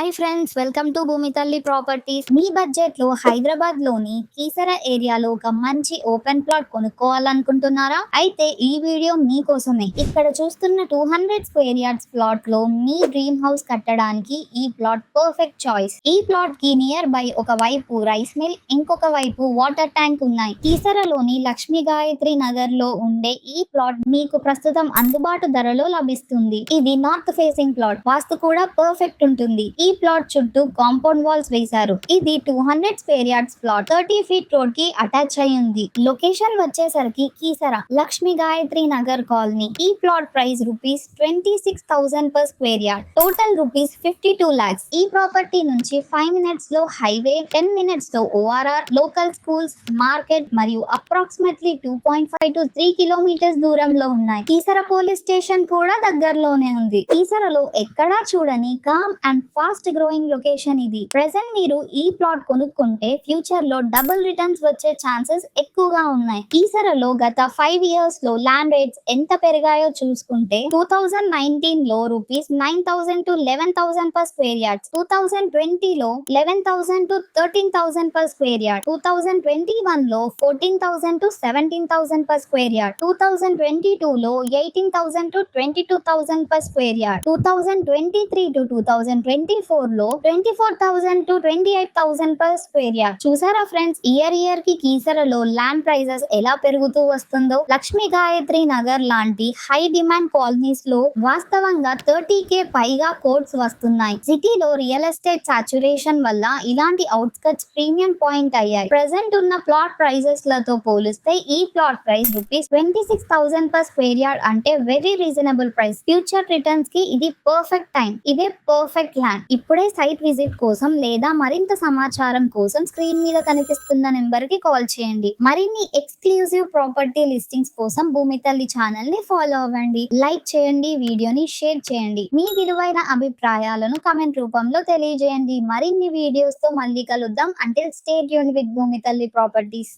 Hi friends welcome to భూమి తల్లి properties మీ బడ్జెట్లో హైదరాబాద్లోని కీసర ఏరియాలో ఒక మంచి ఓపెన్ ప్లాట్ కొనుక్కోవాలనుకుంటున్నారా? అయితే ఈ వీడియో మీకోసమే. ఇక్కడ చూస్తున్న టూ హండ్రెడ్ స్క్వేర్ యార్డ్స్ ప్లాట్లో మీ డ్రీమ్ హౌస్ కట్టడానికి ఈ ప్లాట్ పర్ఫెక్ట్ చాయిస్ ఈ ప్లాట్కి నియర్ బై ఒక వైపు రైస్ మిల్ ఇంకొక వైపు వాటర్ ట్యాంక్ ఉన్నాయి. కీసరలోని లక్ష్మీ గాయత్రి నగర్లో ఉండే ఈ ప్లాట్ మీకు ప్రస్తుతం అందుబాటు ధరలో లభిస్తుంది. ఇది నార్త్ ఫేసింగ్ ప్లాట్ వాస్తు కూడా పర్ఫెక్ట్ ఉంటుంది. ఈ ప్లాట్ చుట్టూ కాంపౌండ్ వాల్స్ వేశారు. ఇది two hundred square yards plot. Thirty feet రోడ్కి అటాచ్ అయి ఉంది లొకేషన్ వచ్చేసరికి కీసర లక్ష్మీ గాయత్రి నగర్ కాలనీ. ఈ plot price rupees twenty six thousand per square yard. Total rupees fifty two lakhs ఈ ప్రాపర్టీ నుంచి ఫైవ్ మినిట్స్లో హైవే టెన్ మినిట్స్లో ఓఆర్ఆర్ లోకల్ స్కూల్స్ మార్కెట్ మరియు approximately two point five to three kilometres దూరంలో ఉన్నాయి. Keesara police station కూడా దగ్గరలోనే ఉంది. కీసరలో ఎక్కడా చూడని calm and fast growing location ఇది. ప్రెసెంట్ మీరు ఈ ప్లాట్ కొనుక్కుంటే ఫ్యూచర్లో డబుల్ రిటర్న్స్ వచ్చే ఛాన్సెస్ ఎక్కువగా ఉన్నాయి. ఈసరలో గత ఫైవ్ ఇయర్స్లో ల్యాండ్ రేట్స్ ఎంత పెరిగాయో చూసుకుంటే టూ థౌజండ్ నైన్టీన్లో rupees nine thousand to eleven thousand per square yard two thousand twenty లో eleven thousand to thirteen thousand per square yard two thousand twenty వన్లో fourteen thousand to seventeen thousand per square yard two thousand twenty two లో eighteen thousand to twenty two thousand per square yard two thousand twenty three to two thousand twenty ఫోర్లో twenty four thousand to twenty eight thousand per square yard చూసారా friends year ఇయర్కి కీసరలో land prices ఎలా పెరుగుతూ వస్తుందో? లక్ష్మీ గాయత్రి నగర్ లాంటి high demand కాలనీస్లో వాస్తవంగా thirty కే పైగా కోర్ట్స్ వస్తున్నాయి. సిటీలో రియల్ ఎస్టేట్ సాచురేషన్ వల్ల ఇలాంటి అవుట్స్కట్స్ ప్రీమియం పాయింట్ అయ్యాయి. ప్రెసెంట్ ఉన్న ప్లాట్ ప్రైజెస్లతో పోలిస్తే ఈ plot price rupees twenty six thousand per square yard అంటే వెరీ రీజనబుల్ ప్రైస్ ఫ్యూచర్ రిటర్న్స్కి ఇది పర్ఫెక్ట్ టైం ఇదే పర్ఫెక్ట్ ల్యాండ్ ఇప్పుడే సైట్ విజిట్ కోసం లేదా మరింత సమాచారం కోసం స్క్రీన్ మీద కనిపిస్తున్న నెంబర్కి కాల్ చేయండి. మరిన్ని ఎక్స్క్లూజివ్ ప్రాపర్టీ లిస్టింగ్స్ కోసం భూమి తల్లి ఛానల్ని ఫాలో అవ్వండి. లైక్ చేయండి వీడియోని షేర్ చేయండి. మీ విలువైన అభిప్రాయాలను కమెంట్ రూపంలో తెలియజేయండి. మరిన్ని వీడియోస్తో మళ్ళీ కలుద్దాం. అంటే స్టేట్ యూన్ విత్ భూమి తల్లి ప్రాపర్టీస్.